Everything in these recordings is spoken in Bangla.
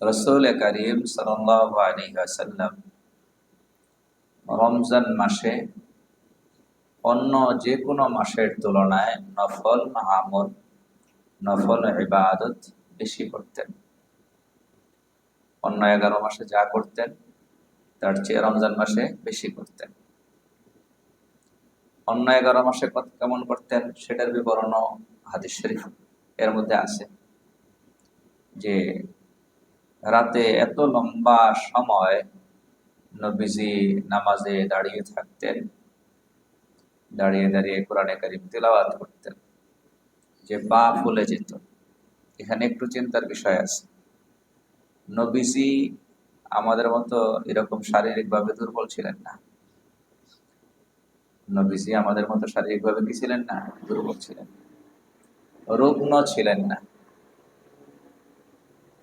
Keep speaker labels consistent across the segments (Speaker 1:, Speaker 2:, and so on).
Speaker 1: রসুল করিম সাল্লাম রমজান মাসে অন্য যে কোনো মাসের তুলনায় নফল মাহমুদ নফল ইবাদত বেশি করতেন অন্য এগারো মাসে যা করতেন তার চেয়ে রমজান মাসে বেশি করতেন অন্য এগারো মাসে কত কেমন করতেন সেটার বিবরণ হাদিস শরীফ এর মধ্যে আছে যে রাতে এত লম্বা সময় নবীজি নামাজে দাঁড়িয়ে থাকতেন, দাঁড়িয়ে দাঁড়িয়ে কোরআনে কারিম তেলাওয়াত করতেন, যে পা ফুলে যেত। এখানে একটু চিন্তার বিষয় আছে। নবীজি আমাদের মতো এরকম শারীরিকভাবে দুর্বল ছিলেন না। নবীজি আমাদের মতো শারীরিকভাবে কি ছিলেন না? দুর্বল ছিলেন। রুগ্ন ছিলেন না।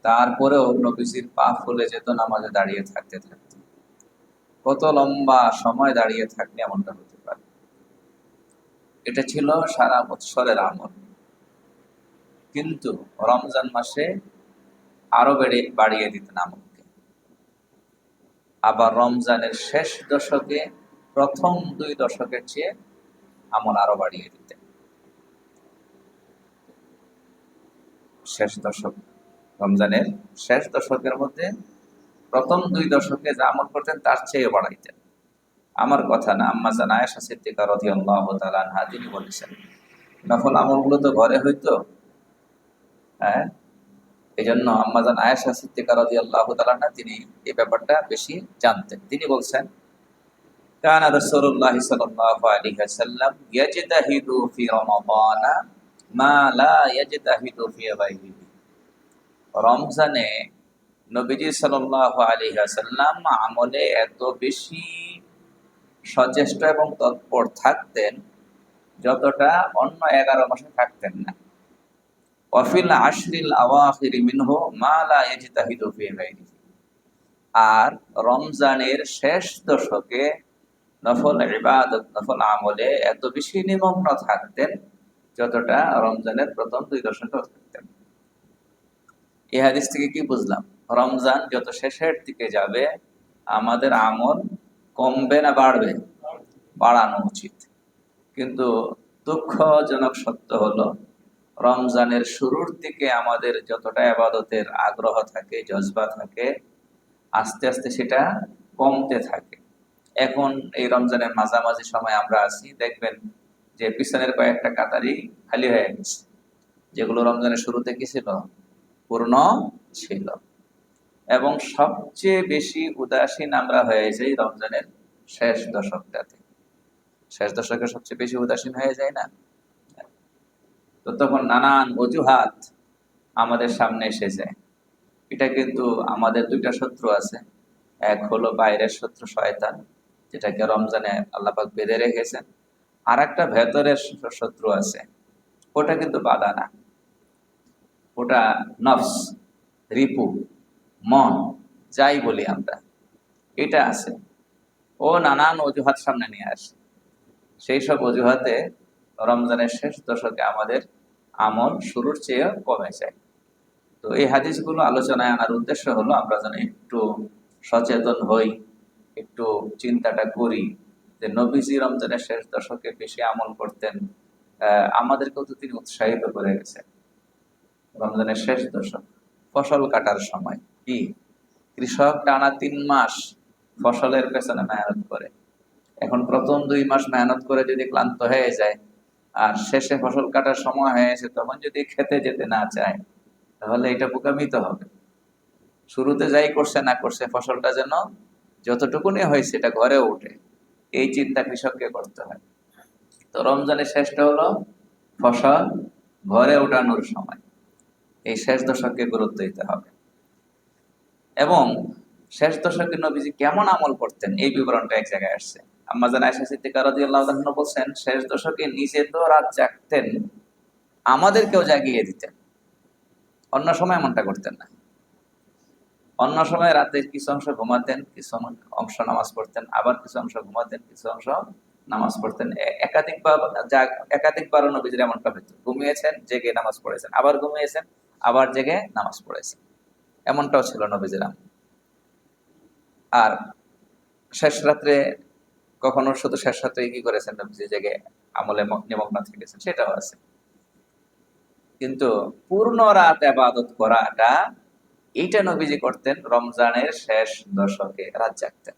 Speaker 1: তারপরেও নবীজির পা ফুলে যেত নামাজে দাঁড়িয়ে থাকতে থাকতে। কত লম্বা সময় দাঁড়িয়ে থাকলে এমনটা হতে পারে? এটা ছিল সারা বৎসরের আমল। কিন্তু রমজান মাসে আরও বেড়ে, বাড়িয়ে দিতেন আমলকে। আবার রমজানের শেষ দশকে, প্রথম দুই দশকের চেয়ে আমল আরও বাড়িয়ে দিতেন। শেষ দশক রমজানের শেষ দশকের মধ্যে প্রথম দুই দশকে যা আমল করতেন, তার চেয়ে বাড়াইতেন। আমার কথা না, আম্মা জান আয়েশা সিদ্দিকা রাদিয়াল্লাহু তাআলা আনহা, তিনি বলেছেন, নফল আমলগুলো তো ঘরে হইতো। হ্যাঁ? এই জন্য আম্মাজান আয়েশা সিদ্দিকা রাদিয়াল্লাহু তাআলা আনহা, তিনি এই ব্যাপারটা বেশি জানতেন। তিনি বলছেন, কানা রাসূলুল্লাহ সাল্লাল্লাহু আলাইহি ওয়াসাল্লাম ইয়াজতাহিদু ফি রমাদানা মা লা ইয়াজতাহিদু ফি গায়রিহি রমজানে নবীজি সাল্লাল্লাহু আলী ওয়াসাল্লাম আমলে এত বেশি সচেষ্ট এবং তৎপর থাকতেন যতটা অন্য এগারো মাসে থাকতেন না। ওয়াফিল আশরিল আওয়াখির মিনহু মা লা ফি গায়রিহি। আর রমজানের শেষ দশকে নফল ইবাদত, নফল আমলে এত বেশি নিমগ্ন থাকতেন যতটা রমজানের প্রথম দুই দশকে থাকতেন। এই হাদিস থেকে কি বুঝলাম? রমজান যত শেষের দিকে যাবে, আমাদের আমল কমবে না বাড়বে? বাড়ানো উচিত। কিন্তু দুঃখজনক সত্য হলো, রমজানের শুরুর দিকে আমাদের যতটা আবাদতের আগ্রহ থাকে, জজবা থাকে, আস্তে আস্তে সেটা কমতে থাকে। এখন এই রমজানের মাঝামাঝি সময় আমরা আছি, দেখবেন যে পিছনের কয়েকটা কাতারি খালি হয়ে গেছে। যেগুলো রমজানের শুরুতে কি ছিল? পূর্ণ ছিল। এবং সবচেয়ে বেশি উদাসীন আমরা হয়ে যাই রমজানের শেষ দশকটাতে। শেষ দশকে সবচেয়ে বেশি উদাসীন হয়ে যায় না? তো তখন নানান অজুহাত আমাদের সামনে এসে যায়। এটা কিন্তু আমাদের দুইটা শত্রু আছে। এক হলো বাইরের শত্রু শয়তান, যেটাকে রমজানে আল্লাপাক বেঁধে রেখেছেন। আর একটা ভেতরের শত্রু আছে। ওটা কিন্তু বাধা না। ওটা নফস, রিপু, মন, যাই বলি আমরা। এটা আছে। ও নানান অজুহাত সামনে নিয়ে আসে। সেই সব অজুহাতে রমজানের শেষ দশকে আমাদের আমল শুরুর চেয়ে কমে যায়। তো এই হাদিসগুলো আলোচনায় আনার উদ্দেশ্য হলো, আমরা যেন একটু সচেতন হই, একটু চিন্তাটা করি যে নবীজি রমজানের শেষ দশকে বেশি আমল করতেন আমাদেরকেও তো তিনি উৎসাহিত করে গেছেন রমজানের শেষ দশক, ফসল কাটার সময়। কি? কৃষক টানা তিন মাস ফসলের পেছনে মেহনত করে। এখন প্রথম দুই মাস মেহনত করে যদি ক্লান্ত হয়ে যায়, আর শেষে ফসল কাটার সময় হয়েছে তখন যদি খেতে যেতে না চায়, তাহলে এটা বোকামিত হবে। শুরুতে যাই করছে না করছে, ফসলটা যেন যতটুকুনি হয়েছে এটা ঘরে উঠে এই চিন্তা কৃষককে করতে হয়। তো রমজানের শেষটা হলো ফসল ঘরে উঠানোর সময়। এই শেষ দশককে গুরুত্ব দিতে হবে। এবং শেষ দশকে নবীজি কেমন আমল করতেন এই বিবরণটা এক জায়গায় আসছে। আম্মাজান আয়সা সিদ্দিকা রাদিয়াল্লাহু তাআলা বলছেন, শেষ দশকে নিজে তো রাত জাগতেন, আমাদেরকেও জাগিয়ে দিতেন। অন্য সময় এমনটা করতেন না। অন্য সময় রাতে কিছু অংশ ঘুমাতেন, কিছু অংশ নামাজ পড়তেন, আবার কিছু অংশ ঘুমাতেন, কিছু অংশ নামাজ পড়তেন। একাধিকবার একাধিকবার নবীজির এমনটা হইতো ঘুমিয়েছেন, জেগে নামাজ পড়েছেন, আবার ঘুমিয়েছেন আবার জেগে নামাজ পড়েছেন এমনটাও ছিল নবীজির আমল। আর শেষ রাত্রে কখনো শুধু শেষ রাত্রে কি করেছেন নবীজি জেগে আমলে নিমগ্ন থেকেছেন? সেটাও আছে। কিন্তু পূর্ণ রাত আবাদত করাটা, এইটা নবীজি করতেন রমজানের শেষ দশকে রাত জাগতেন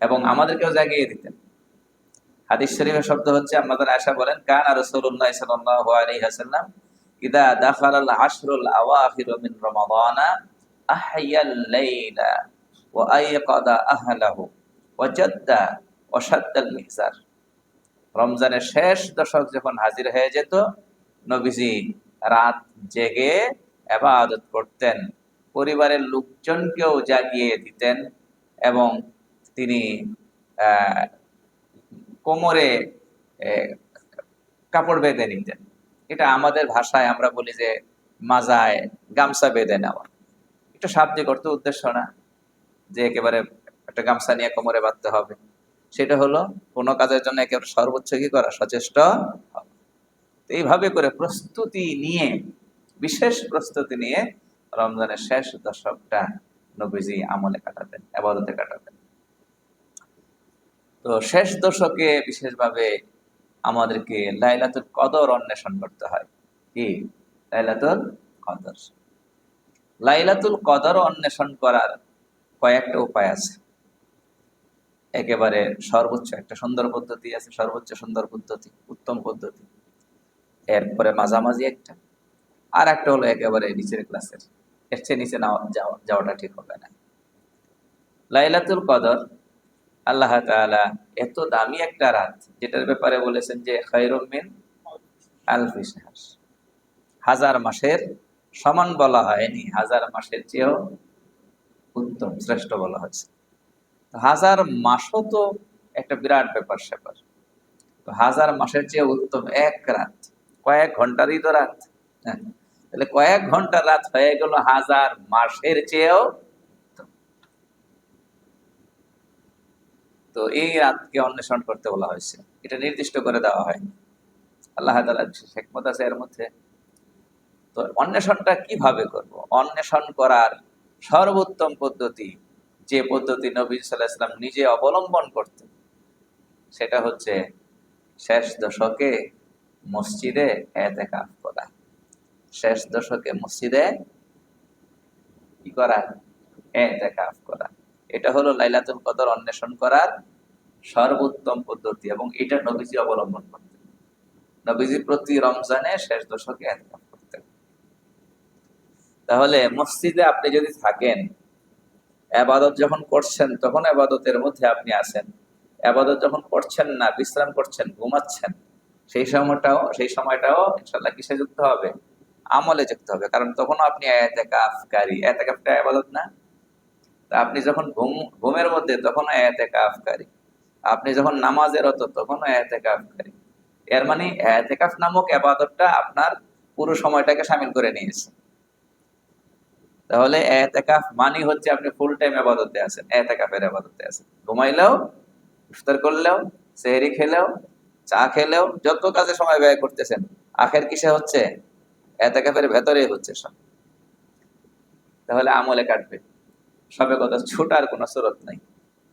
Speaker 1: এবং আমাদেরকেও জাগিয়ে দিতেন। হাদিস শরীফের শব্দ হচ্ছে আমাদের আশা বলেন, কান আর রসুল্লাহ সাল্লাল্লাহু আলাইহি ওয়াসাল্লাম ইদা দাখালাল আশরুল আওয়াখির মিন রমাদানা লাইলা ওয়া আইকাদা আহলাহু ওয়া ওয়া মিহজার রমজানের শেষ দশক যখন হাজির হয়ে যেত, নবীজি রাত জেগে এবাদত করতেন, পরিবারের লোকজনকেও জাগিয়ে দিতেন এবং তিনি কোমরে কাপড় বেঁধে নিতেন। এটা আমাদের ভাষায় আমরা বলি যে মাজায় গামছা বেঁধে নেওয়া। এটা শাব্দিক অর্থ উদ্দেশ্য না যে একেবারে একটা গামছা নিয়ে কোমরে বাঁধতে হবে। সেটা হলো কোনো কাজের জন্য একেবারে সর্বোচ্চ কি করা? সচেষ্ট এইভাবে করে প্রস্তুতি নিয়ে, বিশেষ প্রস্তুতি নিয়ে রমজানের শেষ দশকটা নবীজি আমলে কাটাতেন, আবাদতে কাটাতেন। তো শেষ দশকে বিশেষভাবে আমাদেরকে লাইলাতুল কদর অন্বেষণ করতে হয়। কি? লাইলাতুল কদর। লাইলাতুল কদর অন্বেষণ করার কয়েকটা উপায় আছে। একেবারে সর্বোচ্চ একটা সুন্দর পদ্ধতি আছে, সর্বোচ্চ সুন্দর পদ্ধতি, উত্তম পদ্ধতি। এরপরে মাঝামাঝি একটা। আর একটা হলো একেবারে নিচের ক্লাসের এর। চেয়ে নিচে যাওয়া- যাওয়াটা ঠিক হবে না। লাইলাতুল কদর আল্লাহ তাআলা এত দামি একটা রাত, যেটার ব্যাপারে বলেছেন যে খৈরুম মিন আলফি শাহর। হাজার মাসের সমান বলা হয়নি, হাজার মাসের চেয়েও উত্তম, শ্রেষ্ঠ বলা হয়েছে হাজার মাসও তো একটা বিরাট ব্যাপার স্যাপার। হাজার মাসের চেয়ে উত্তম এক রাত, কয়েক ঘন্টারই তো রাত। হ্যাঁ তাহলে কয়েক ঘণ্টা রাত হয়ে গেল হাজার মাসের চেয়েও তো এই রাতকে অন্বেষণ করতে বলা হয়েছে। এটা নির্দিষ্ট করে দেওয়া হয়নি। আল্লাহ হেকমত আছে এর মধ্যে। তো অন্বেষণটা কীভাবে করব? অন্বেষণ করার সর্বোত্তম পদ্ধতি যে পদ্ধতি নবী সাল্লাহ ইসলাম নিজে অবলম্বন করতেন, সেটা হচ্ছে শেষ দশকে মসজিদে এতেকাফ করা। শেষ দশকে মসজিদে কি করা? এতেকাফ করা। এটা হলো লাইলাতুল কদর অন্বেষণ করার সর্বোত্তম পদ্ধতি এবং এটা নবীজি অবলম্বন করতেন। নবীজি প্রতি রমজানে শেষ দশকে এতেকাফ করতেন। তাহলে মসজিদে আপনি যদি থাকেন, আবাদত যখন করছেন, তখন আবাদতের মধ্যে আপনি আছেন। আবাদত যখন করছেন না, বিশ্রাম করছেন, ঘুমাচ্ছেন, সেই সময়টাও সেই সময়টাও ইনশাল্লাহ কিসে যুক্ত হবে? আমলে যুক্ত হবে। কারণ তখন আপনি এতেকাফকারী। এতেকাফটা আবাদত না? তা আপনি যখন ঘুম, ঘুমের মধ্যে তখন এতেকাফকারী আপনি যখন নামাজের রত তখন এতেকাফকারী এর মানে এতেকাফ নামক আবাদতটা আপনার পুরো সময়টাকে সামিল করে নিয়েছে। তাহলে এতেকাফ মানি হচ্ছে আপনি ফুল টাইম আবাদতে আছেন এতেকাফের আবাদতে আছেন। ঘুমাইলেও, ইফতার করলেও, সেহরি খেলেও, চা খেলেও, যত কাজে সময় ব্যয় করতেছেন, আখের কিসে হচ্ছে? এতেকাফের ভেতরেই হচ্ছে সব। তাহলে আমলে কাটবে। সবে কথা ছুটার কোনো স্রোত নাই।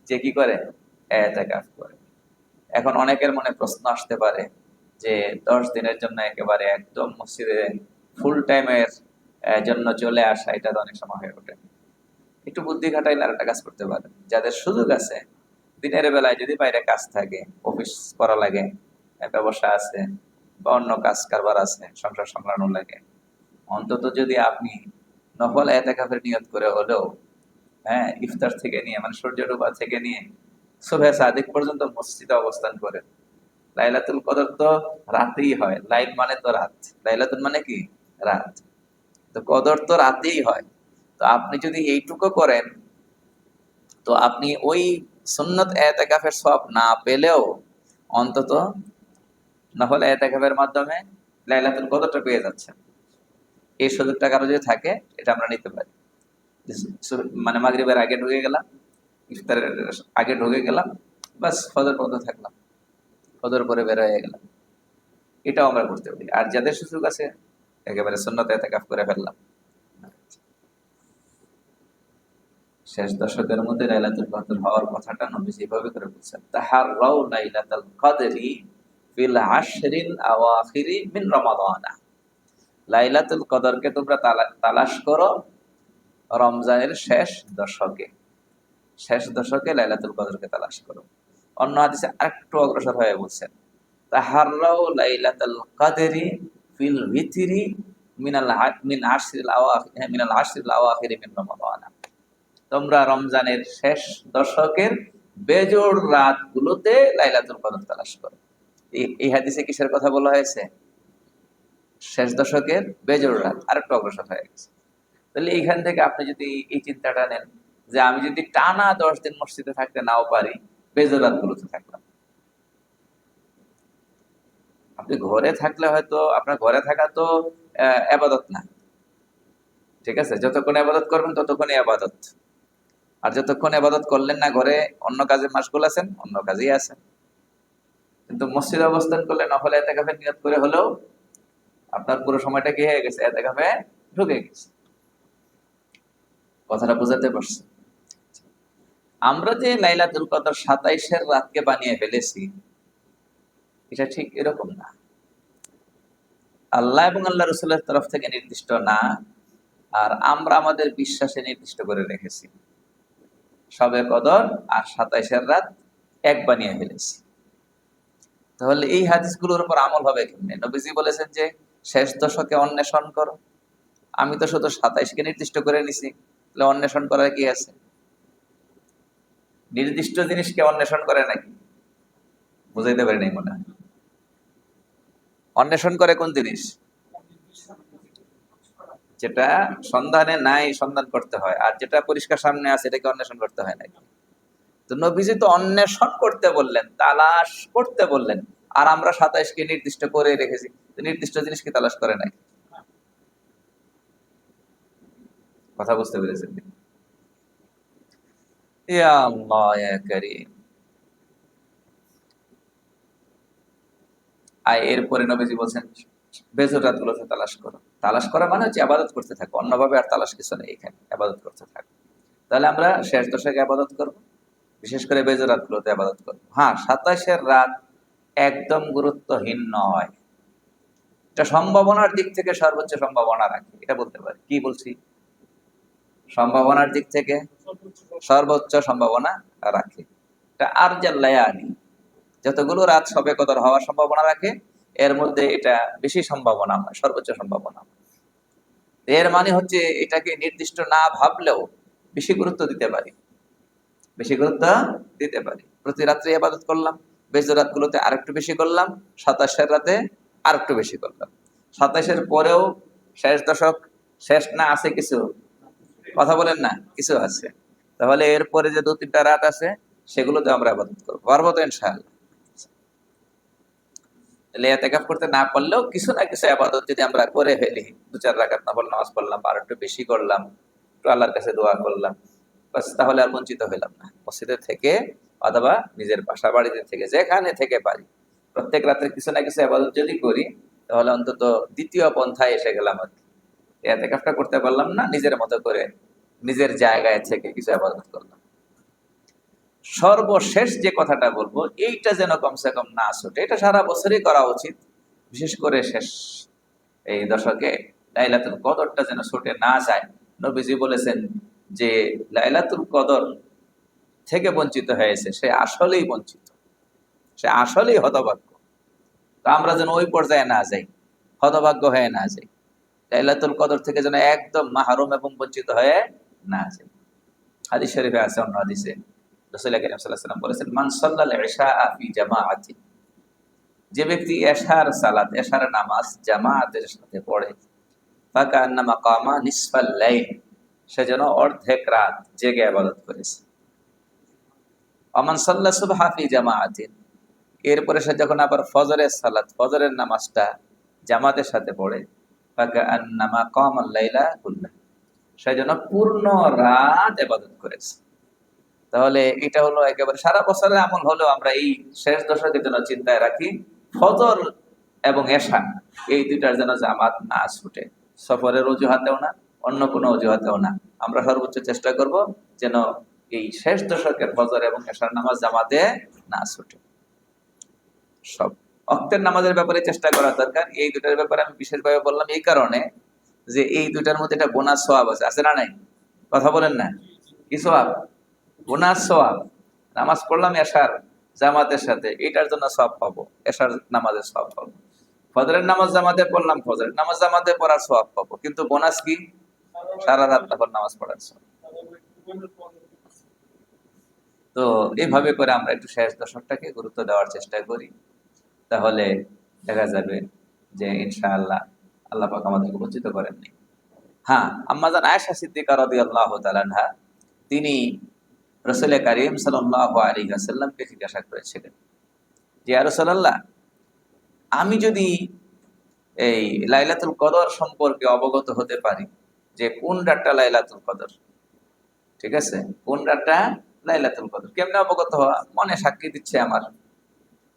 Speaker 1: যে কি করে? এতেকাফ করে। এখন অনেকের মনে প্রশ্ন আসতে পারে যে দশ দিনের জন্য একেবারে একদম মসজিদে ফুল টাইমের জন্য চলে আসা, এটা তো অনেক সময় হয়ে ওঠে। একটু বুদ্ধি খাটাইলে আর একটা কাজ করতে পারে যাদের সুযোগ আছে, দিনের বেলায় যদি বাইরে কাজ থাকে, অফিস করা লাগে ব্যবসা আছে বা অন্য কাজ কারবার আছে, সংসার সামলানো লাগে, অন্তত যদি আপনি নকল নফল এতেকাফের নিয়ত করে হলেও হ্যাঁ ইফতার থেকে নিয়ে মানে সূর্য ডোবা থেকে নিয়ে শুভে সাদিক পর্যন্ত মসজিদে অবস্থান করেন লাইলাতুল কদর তো রাতেই হয়। লাইল মানে তো রাত। লাইলাতুল মানে কি? রাত। তো কদর তো রাতেই হয়। তো আপনি যদি এইটুকু করেন, তো আপনি ওই সুন্নত এতেকাফের সব না পেলেও অন্তত নফল এতেকাফের মাধ্যমে লাইলাতুল কদরটা পেয়ে যাচ্ছেন। এই সুযোগটা কারও যদি থাকে, এটা আমরা নিতে পারি। মানে আগে ঢুকে গেলাম, ইফতারের আগে ঢুকে গেলাম, বাস ফজর পর্যন্ত থাকলাম। ফজর পরে বের হয়ে গেলাম। এটাও আমরা করতে পারি। আর যাদের সুযোগ আছে একেবারে করে ফেললাম। শেষ দশকের মধ্যে লাইলাতুল কদর হওয়ার কথাটা নবীজি এভাবে করে বলছেন তাহার রাও লাইলাতুল কদরি ফিল আশরিল আওয়াখিরি মিন রমাদানা। লাইলাতুল কদরকে তোমরা তালা- তালাশ করো রমজানের শেষ দশকে শেষ দশকে লাইলাতুল কদরকে তালাশ করো। অন্য হাদিসে আরেকটু অগ্রসর হয়ে বলছেন তাহাররাও লাইলাতুল কদরি ফিল ভিতরি মিনাল মিন আশরিল আওয়াখির মিনাল আশরিল আওয়াখিরি মিন তোমরা রমজানের শেষ দশকের বেজোড় রাতগুলোতে লাইলাতুল কদর তালাশ করো। এই হাদিসে কিসের কথা বলা হয়েছে? শেষ দশকের বেজোড় রাত। আরেকটু অগ্রসর হয়ে গেছে। তাহলে এইখান থেকে আপনি যদি এই চিন্তাটা নেন যে আমি যদি টানা দশ দিন মসজিদে থাকতে নাও পারি বেজোড় রাতগুলোতে থাকলাম। আপনি ঘরে থাকলে হয়তো আপনার ঘরে থাকা তো আবাদত না। ঠিক আছে? যতক্ষণ আবাদত করবেন ততক্ষণই আবাদত। আর যতক্ষণ আবাদত করলেন না ঘরে, অন্য কাজে মাসগুল আছেন, অন্য কাজেই আছেন। কিন্তু মসজিদে অবস্থান করলে নফল এতে কাফে নিয়ত করে হলেও আপনার পুরো সময়টা কি হয়ে গেছে? এতে কাফে ঢুকে গেছে। কথাটা বোঝাতে পারছি। আমরা যে লাইলাতুল কদর সাতাইশের রাতকে বানিয়ে ফেলেছি, এটা ঠিক এরকম না। আল্লাহ এবং আল্লাহ রসুলের তরফ থেকে নির্দিষ্ট না, আর আমরা আমাদের বিশ্বাসে নির্দিষ্ট করে রেখেছি। সবে কদর আর সাতাইশের রাত এক বানিয়ে ফেলেছি। তাহলে এই হাদিসগুলোর উপর আমল হবে কেমনে? নবীজি বলেছেন যে, শেষ দশকে অন্বেষণ করো। আমি তো শুধু সাতাইশকে নির্দিষ্ট করে নিছি। তাহলে অন্বেষণ করার কি আছে? নির্দিষ্ট জিনিসকে অন্বেষণ করে নাকি? বুঝাইতে পারি নাই মনে হয়। অন্বেষণ করে কোন জিনিস? যেটা সন্ধানে নাই, সন্ধান করতে হয়। আর যেটা পরিষ্কার সামনে আছে, এটাকে অন্বেষণ করতে হয় নাকি? তো নবীজি তো অন্বেষণ করতে বললেন, তালাশ করতে বললেন। আর আমরা সাতাইশকে নির্দিষ্ট করে রেখেছি। নির্দিষ্ট জিনিসকে তালাশ করে নাই কথা বুঝতে পেরেছেন। আর এরপরে নবীজি বলছেন বেজর রাতগুলোতে তালাশ করো। তালাশ করা মানে হচ্ছে আবাদত করতে থাকো অন্যভাবে আর তালাশ কিছু নেই এখানে আবাদত করতে থাকো। তাহলে আমরা শেষ দশকে আবাদত করব বিশেষ করে বেজর রাতগুলোতে আবাদত করব। হ্যাঁ সাতাশের রাত একদম গুরুত্বহীন নয়। এটা সম্ভাবনার দিক থেকে সর্বোচ্চ সম্ভাবনা রাখে এটা বলতে পারি। কি বলছি? সম্ভাবনার দিক থেকে সর্বোচ্চ সম্ভাবনা রাখে। এটা আর জাল্লায়ানি যতগুলো রাত সবে কদর হওয়ার সম্ভাবনা রাখে, এর মধ্যে এটা বেশি সম্ভাবনা হয়, সর্বোচ্চ সম্ভাবনা এর মানে হচ্ছে এটাকে নির্দিষ্ট না ভাবলেও বেশি গুরুত্ব দিতে পারি। বেশি গুরুত্ব দিতে পারি। প্রতি রাত্রে আবাদত করলাম বেজ রাতগুলোতে আরেকটু বেশি করলাম, সাতাশের রাতে আরেকটু বেশি করলাম। সাতাশের পরেও শেষ দশক, শেষ না আছে কিছু কথা বলেন না, কিছু আছে। তাহলে এরপরে যে দু তিনটা রাত আছে, সেগুলোতে আমরা আবাদত করব। পারব তো ইনশাআল্লাহ। করতে না পারলেও কিছু না কিছু আবাদত যদি আমরা করে ফেলি, দু চার রাকাত নফল নামাজ পড়লাম, আর একটু বেশি করলাম, একটু আল্লাহর কাছে দোয়া করলাম, বাস তাহলে আর বঞ্চিত হইলাম না। মসজিদে থেকে অথবা নিজের বাসা বাড়িতে থেকে, যেখানে থেকে পারি। প্রত্যেক রাত্রে কিছু না কিছু আবাদত যদি করি, তাহলে অন্তত দ্বিতীয় পন্থায় এসে গেলাম আর কি। এতেকাফটা করতে পারলাম না, নিজের মতো করে নিজের জায়গায় থেকে কিছু আবাদত করলাম। সর্বশেষ যে কথাটা বলব, এইটা যেন কমসে কম না ছোটে, এটা সারা বছরই করা উচিত। বিশেষ করে শেষ এই দশকে লাইলাতুল কদরটা যেন ছুটে না যায়। নবীজি বলেছেন যে, লাইলাতুল কদর থেকে বঞ্চিত হয়েছে, সে আসলেই বঞ্চিত। সে আসলেই হতভাগ্য। তো আমরা যেন ওই পর্যায়ে না যাই, হতভাগ্য হয়ে না যাই। লাইলাতুল কদর থেকে যেন একদম মাহরুম এবং বঞ্চিত হয়ে না যাই হাদিস শরীফে আছে, অন্য হাদিসে রসুল্লাহ সাল্লাহ সাল্লাম বলেছেন, মান সাল্লাল ইশা ফি জামাআতি যে ব্যক্তি এশার সালাত, এশার নামাজ জামাতের সাথে পড়ে ফাকা কামা নিসফাল লাইল, সে যেন অর্ধেক রাত জেগে আবাদত করেছে। অমান সাল্লাহ সুবহা ফি জামাআতিন এরপরে সে যখন আবার ফজরের সালাত, ফজরের নামাজটা জামাতের সাথে পড়ে ফাকা আন্নামা কুল্লাহ। সে যেন পূর্ণ রাত আবাদত করেছে। তাহলে এটা হলো একেবারে সারা বছরের আমল হলেও আমরা এই শেষ দশকের জন্য চিন্তায় রাখি, ফজর এবং এশা এই দুইটার যেন জামাত না ছুটে। সফরের অজুহাতেও না, অন্য কোনো অজুহাতেও না। আমরা সর্বোচ্চ চেষ্টা করব যেন এই শেষ দশকের ফজর এবং এশার নামাজ জামাতে না ছুটে। সব অক্তের নামাজের ব্যাপারে চেষ্টা করা দরকার। এই দুটার ব্যাপারে আমি বিশেষভাবে বললাম এই কারণে যে এই দুটার মধ্যে একটা বোনাস সোয়াব আছে আছে না নাই? কথা বলেন না। কি সোয়াব বোনাস সোয়াব নামাজ পড়লাম এশার, জামাতের সাথে। এটার জন্য সব পাবো। এশার নামাজের সব পাবো। ফজরের নামাজ জামাতে পড়লাম, ফজরের নামাজ জামাতে পড়ার সব পাবো। কিন্তু বোনাস কি? সারা রাত তখন নামাজ পড়ার সব তো এইভাবে করে আমরা একটু শেষ দশকটাকে গুরুত্ব দেওয়ার চেষ্টা করি। তাহলে দেখা যাবে যে ইনশাআল্লাহ আল্লাহ পাক আমাদেরকে বঞ্চিত করেননি হ্যাঁ আম্মাজান আয়েশা সিদ্দিকা রাদিয়াল্লাহু তাআলা আনহা, তিনি রসুল করিম সাল্লাল্লাহু আলাইহি ওয়াসাল্লামকে জিজ্ঞাসা করেছিলেন যে রাসূলুল্লাহ, আমি যদি এই লাইলাতুল কদর সম্পর্কে অবগত হতে পারি যে, কোন রাতটা লাইলাতুল কদর? ঠিক আছে? কোন রাতটা লাইলাতুল কদর? কেমনে অবগত হওয়া? মনে সাক্ষী দিচ্ছে আমার।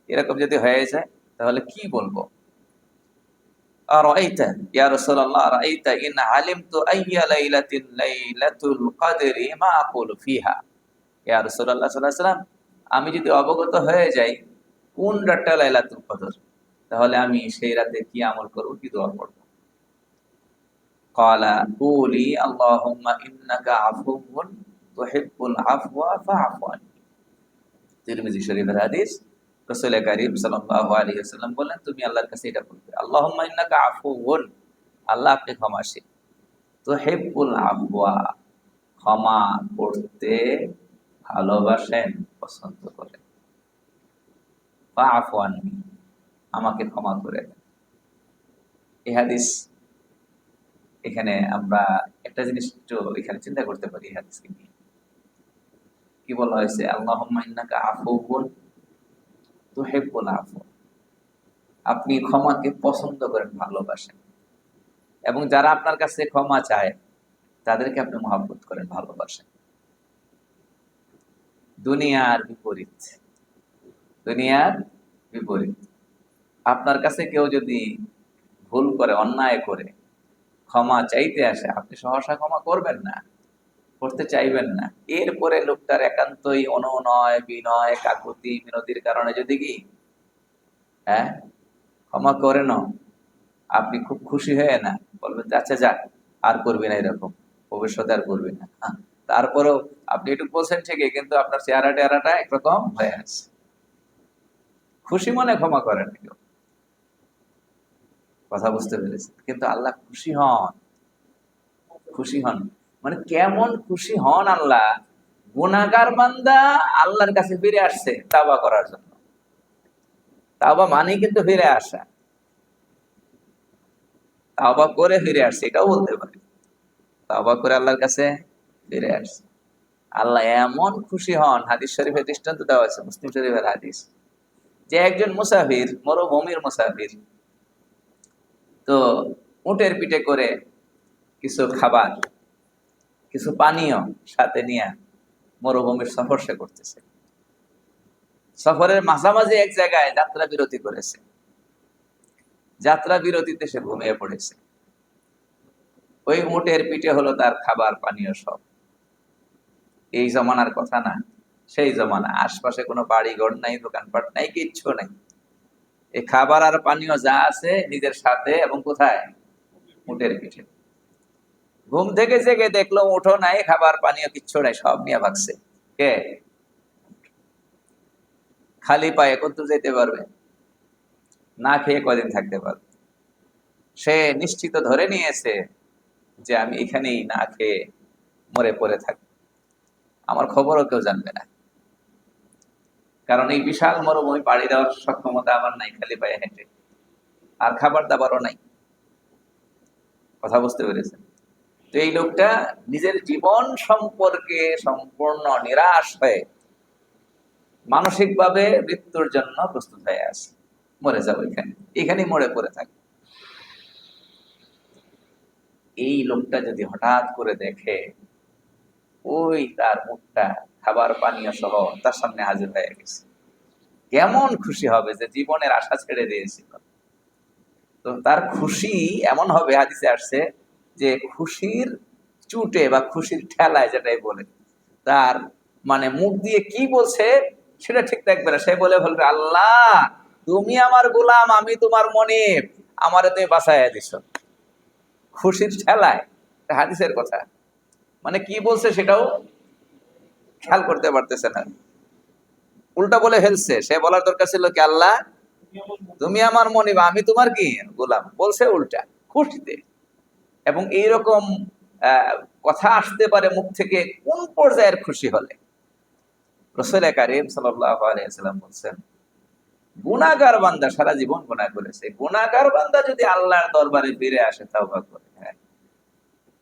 Speaker 1: এরকম যদি হয়ে যায়, তাহলে কি বলব? أرأيت يا رسول الله أرأيت إن علمت أي ليلة ليلة القدر ما أقول فيها يا رسول الله صلى الله عليه وسلم আমি যদি অবগত হয়ে যাই কোন রাতটা লাইলাতুল কদর তাহলে আমি সেই রাতে কি আমল করব কি দোয়া করব قال قولي اللهم إنك عفو تحب العفو فاعف عني তিরমিজি শরীফের হাদিস রাসূল করিম আলাইহি ওয়াসাল্লাম বলেন তুমি আল্লাহর কাছে এটা বলবে। আল্লাহুম্মা ইন্নাকা আফুউন। আল্লাহ আপনি ক্ষমাশীল। তুহিব্বুল আফওয়া, ক্ষমা করতে ভালোবাসেন, পছন্দ করেন। আননি, আমাকে ক্ষমা করে দেন। এই এখানে আমরা একটা জিনিস একটু এখানে চিন্তা করতে পারি নিয়ে। কি বলা হয়েছে? আল্লাহুম্মা ইন্নাকা তুহিব্বুল আফু। আপনি ক্ষমাকে পছন্দ করেন, ভালোবাসেন। এবং যারা আপনার কাছে ক্ষমা চায়, তাদেরকে আপনি মহাব্বত করেন, ভালোবাসেন। দুনিয়ার বিপরীত। দুনিয়ার বিপরীত। আপনার কাছে কেউ যদি ভুল করে, অন্যায় করে, ক্ষমা চাইতে আসে, আপনি সহসা ক্ষমা করবেন না। করতে চাইবেন না। এরপরে লোকটার একান্তই অনুনয় বিনয় কাকুতি মিনতির কারণে যদি কি? হ্যাঁ? ক্ষমা করে না আপনি খুব খুশি হয়ে না। বলবেন আচ্ছা যাক আর করবি না এরকম। ভবিষ্যতে আর করবি না। হ্যাঁ, তারপরেও আপনি একটু বলছেন ঠিকই কিন্তু আপনার চেহারা টেহারাটা একরকম হয়ে আছে খুশি মনে ক্ষমা করেন কেউ। কথা বুঝতে পেরেছেন। কিন্তু আল্লাহ খুশি হন। খুশি হন। মানে কেমন খুশি হন আল্লাহ গুনাগার বান্দা আল্লাহর কাছে ফিরে আসছে তাওবা করার জন্য। তাওবা মানে কিন্তু ফিরে আসা। তাওবা করে ফিরে আসছে, এটাও বলতে পারি। তাওবা করে আল্লাহর কাছে ফিরে আসছে। আল্লাহ এমন খুশি হন, হাদিস শরীফের দৃষ্টান্ত দেওয়া আছে, মুসলিম শরীফের হাদিস। যে একজন মুসাফির, মরুভূমির মুসাফির, তো উটের পিঠে করে কিছু খাবার কিছু পানীয় সাথে নিয়ে মরুভূমির সফর সে করতেছে। সফরের মাঝামাঝি এক জায়গায় যাত্রা বিরতি করেছে। যাত্রা বিরতিতে সে ঘুমিয়ে পড়েছে। ওই উটের পিঠে হলো তার খাবার পানীয় সব। এই জমানার কথা না, সেই জমানা। আশপাশে কোনো বাড়ি ঘর নাই, দোকানপাট নাই, কিচ্ছু নাই। এই খাবার আর পানীয় যা আছে নিজের সাথে এবং কোথায়? উটের পিঠে। ঘুম থেকে জেগে দেখল উঠো নাই, খাবার, পানীয় কিচ্ছু নাই, সব নিয়ে ভাগছে। কে? খালি পায়ে কত যেতে পারবে? না খেয়ে কদিন থাকতে পারবে? সে নিশ্চিত ধরে নিয়েছে যে আমি এখানেই না খেয়ে মরে পড়ে থাকব। আমার খবরও কেউ জানবে না। কারণ এই বিশাল মরুভূমি পাড়ি দেওয়ার সক্ষমতা আমার নাই, খালি পায়ে হেঁটে। আর খাবার দাবারও নাই। কথা বুঝতে পেরেছেন? তো এই লোকটা নিজের জীবন সম্পর্কে সম্পূর্ণ নিরাশ হয়ে মানসিকভাবে মৃত্যুর জন্য প্রস্তুত হয়ে আছে। মরে যাব এখানে। এখানেই মরে পড়ে থাকে। এই লোকটা যদি হঠাৎ করে দেখে, ওই তার মুখটা, খাবার পানীয় সহ তার সামনে হাজির হয়ে গেছে। কেমন খুশি হবে যে জীবনের আশা ছেড়ে দিয়েছিল। তো তার খুশি এমন হবে, হাদিসে আসছে যে খুশির চুটে বা খুশির ঠেলায় যেটাই বলে, তার মানে মুখ দিয়ে কি বলছে সেটা ঠিক থাকবে না। সে বলে বলবে আল্লাহ, তুমি আমার গোলাম, আমি তোমার মনে আমারে তুমি বাসায় দিছ। খুশির ঠেলায় হাদিসের কথা। মানে কি বলছে সেটাও খেয়াল করতে পারতেছে না। উল্টা বলে ফেলছে, সে বলার দরকার ছিল কি, আল্লাহ, তুমি আমার মনিবা, আমি তোমার কি গোলাম? বলছে উল্টা, খুশিতে। এবং এইরকম আহ, কথা আসতে পারে মুখ থেকে কোন পর্যায়ের খুশি হলে? রসুল কারিম সাল্লাম বলছেন গুণাগার বান্দা সারা জীবন গুণা করেছে। গুণাগার বান্দা যদি আল্লাহর দরবারে ফিরে আসে তাও করে। হ্যাঁ।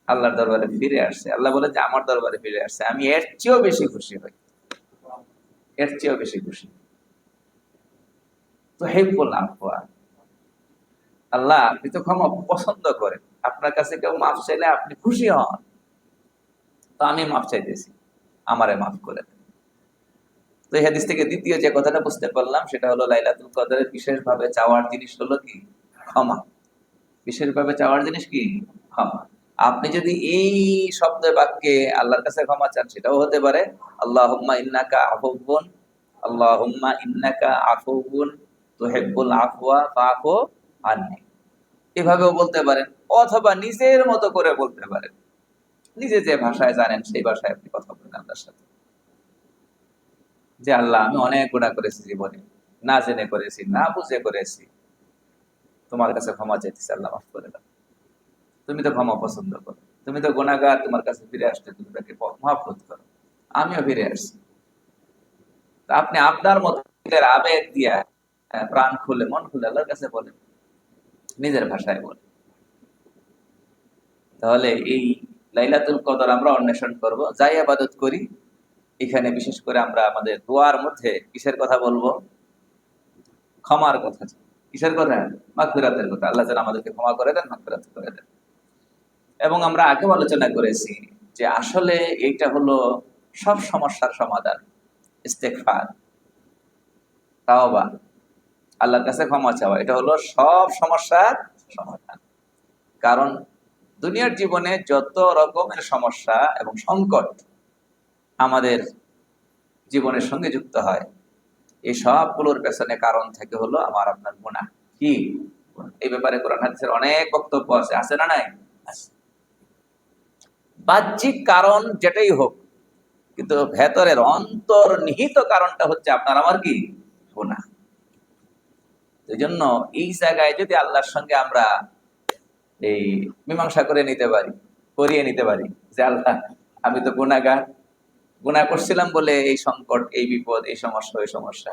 Speaker 1: আল্লাহর দরবারে ফিরে আসছে। আল্লাহ বলে যে আমার দরবারে ফিরে আসছে। আমি এর চেয়েও বেশি খুশি হই। এর চেয়েও বেশি খুশি তো হেল্পফুল আল্লাহ পছন্দ করেন। আপনার কাছে কেউ মাফ চাইলে আপনি খুশি হন। তো আমি মাফ চাইতেছি। আমারে মাফ করে তো এই হাদিস থেকে দ্বিতীয় যে কথাটা বুঝতে পারলাম, সেটা হলো লাইলাতুল কদরের বিশেষভাবে চাওয়ার জিনিস হলো কি? ক্ষমা। বিশেষভাবে চাওয়ার জিনিস কি? ক্ষমা। আপনি যদি এই শব্দ বাক্যে আল্লাহর কাছে ক্ষমা চান, সেটাও হতে পারে, আল্লাহুম্মা ইন্নাকা আফুবুন আল্লাহুম্মা ইন্নাকা আফুবুন তুহিব্বুল আফওয়া ফাফু আননি। এভাবেও বলতে পারেন, অথবা নিজের মতো করে বলতে পারেন। নিজে যে ভাষায় জানেন, সেই ভাষায় আপনি কথা বলেন আল্লাহর সাথে। যে আল্লাহ, আমি অনেক গুণা করেছি জীবনে। না জেনে করেছি, না বুঝে করেছি। তোমার কাছে ক্ষমা চাইতেছি, আল্লাহ মাফ করে দাও। তুমি তো ক্ষমা পছন্দ করো। তুমি তো গুণাগার তোমার কাছে ফিরে আসলে তুমি তাকে মহাফত করো। আমিও ফিরে আসছি। আপনি আপনার মতো আবেগ দিয়া প্রাণ খুলে, মন খুলে আল্লাহর কাছে বলেন। নিজের ভাষায় বলেন তাহলে এই লাইলাতুল কদর আমরা অন্বেষণ করব। যাই আবাদত করি, এখানে বিশেষ করে আমরা আমাদের দোয়ার মধ্যে কিসের কথা বলব? ক্ষমার কথা। কিসের কথা? মাগফিরাতের কথা। আল্লাহ যেন আমাদেরকে ক্ষমা করে দেন, মাগফিরাত করে দেন। এবং আমরা আগেও আলোচনা করেছি যে আসলে এইটা হলো সব সমস্যার সমাধান। ইস্তেকফার তাওবা। আল্লাহর কাছে ক্ষমা চাওয়া। এটা হলো সব সমস্যার সমাধান। কারণ দুনিয়ার জীবনে যত রকমের সমস্যা এবং সংকট আমাদের জীবনের সঙ্গে যুক্ত হয়, এই সবগুলোর পেছনে কারণ থেকে হলো আমার আপনার গুণা কি? এই ব্যাপারে কোরআন হাদিসের অনেক বক্তব্য আছে। আছে না নাই? বাহ্যিক কারণ যেটাই হোক, কিন্তু ভেতরের অন্তর্নিহিত কারণটা হচ্ছে আপনার আমার কি? গুণা এই জন্য এই জায়গায় যদি আল্লাহর সঙ্গে আমরা এই মীমাংসা করে নিতে পারি করিয়ে নিতে পারি যে আল্লাহ আমি তো গুণাগার গুণা করছিলাম বলে এই সংকট এই বিপদ এই সমস্যা এই সমস্যা।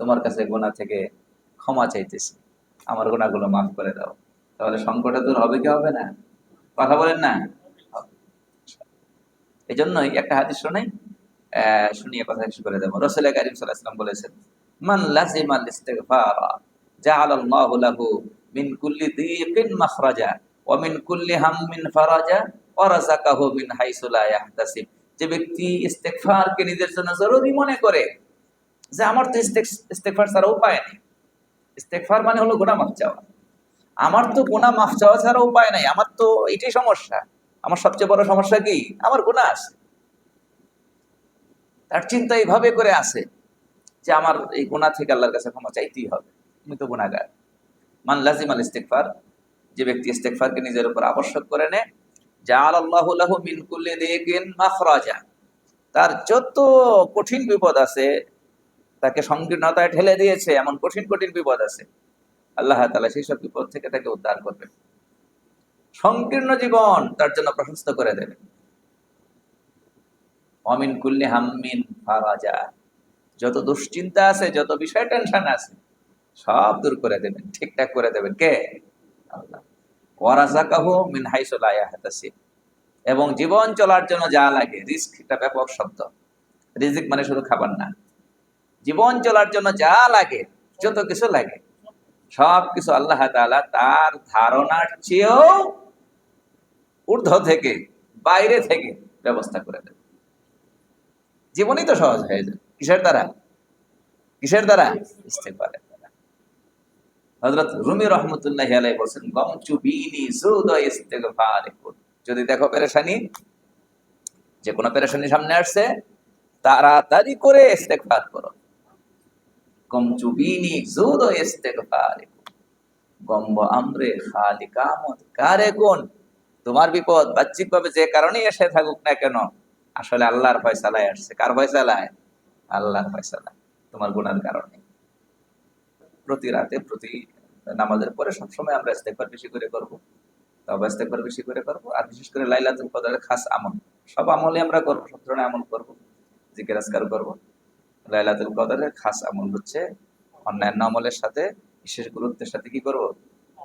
Speaker 1: তোমার কাছে গুণা থেকে ক্ষমা চাইতেছি। আমার গুণাগুলো মাফ করে দাও। তাহলে সংকটে দূর হবে কি হবে না? কথা বলেন না? এই জন্যই একটা হাদিস শোনাই আহ, শুনিয়ে কথা শেষ করে দেবো। রসুল করিম সাল্লাহাম বলেছেন যে ব্যক্তি নিজের জন্য জরুরি মনে করে, যে আমার তো ইস্তেক- ইস্তেগফার ছাড়া উপায় নেই। ইস্তেগফার মানে হলো গুনাহ মাফ চাওয়া। আমার তো গুনাহ মাফ চাওয়া ছাড়া উপায় নাই, আমার তো এটাই সমস্যা। আমার সবচেয়ে বড় সমস্যা কি? আমার গুনাহ আছে। তার চিন্তা এইভাবে করে আছে। যে আমার এই গুনাহ থেকে আল্লাহর কাছে ক্ষমা চাইতেই হবে। তুমি তো গুনাহগার। মান লাজিম আল ইস্তেগফার, যে ব্যক্তি ইস্তেগফারকে নিজের উপর আবশ্যক করে মিন মাখরাজা। তার যত কঠিন বিপদ আছে, তাকে সংকীর্ণতায় ঠেলে দিয়েছে, এমন কঠিন কঠিন বিপদ আছে, আল্লাহ তাআলা সেই সব বিপদ থেকে তাকে উদ্ধার করবেন। সংকীর্ণ জীবন তার জন্য প্রশস্ত করে দেবেন। অমিন কুল্লি হাম্মিন ফারাজা। যত দুশ্চিন্তা আছে, যত বিষয় টেনশন আছে, সব দূর করে দেবেন, ঠিকঠাক করে দেবেন। কে? আল্লাহ। মিন হাইসু লা এবং জীবন চলার জন্য যা লাগে, রিস্ক, এটা ব্যাপক শব্দ। রিজিক মানে শুধু খাবার না। জীবন চলার জন্য যা লাগে, যত কিছু লাগে, সব কিছু আল্লাহ তাআলা তার ধারণার চেয়েও ঊর্ধ্ব থেকে, বাইরে থেকে ব্যবস্থা করে দেবে জীবনই তো সহজ হয়ে যায়। কিসের দ্বারা? কিসের দ্বারা? ইস্তেগফারের দ্বারা। হযরত রুমি রহমতুল্লাহ আলাই বলছেন গম চুবিনি সুদ ইস্তেগফার যদি দেখো পেরেশানি যে কোনো পেরেশানি সামনে আসছে, তাড়াতাড়ি করে করো। গম চুবিনি সুদ ইস্তেগফার গম্ব আমরে খালি কামত কারে কোন? তোমার বিপদ বাহ্যিক ভাবে যে কারণে এসে থাকুক না কেন, আসলে আল্লাহর ফয়সালায় আসছে। কার ফয়সালায়? আল্লাহর ফয়সালায় তোমার গুণার কারণে। প্রতি রাতে, প্রতি নামাজের পরে সবসময় আমরা ইস্তেগফার বেশি করে করব তবে ইস্তেগফার বেশি করে আর বিশেষ করে লাইলাতুল কদরের খাস আমল। সব আমলে আমরা করব, সব ধরনের আমল লাইলাতুল কদরের খাস আমল হচ্ছে অন্যান্য আমলের সাথে, বিশেষ গুরুত্বের সাথে কি করব?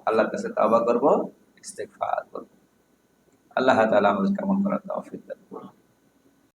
Speaker 1: আল্লাহর কাছে তওবা করব, ইস্তেগফার করব। আল্লাহ তাআলা আমাদের কেমন করার তৌফিক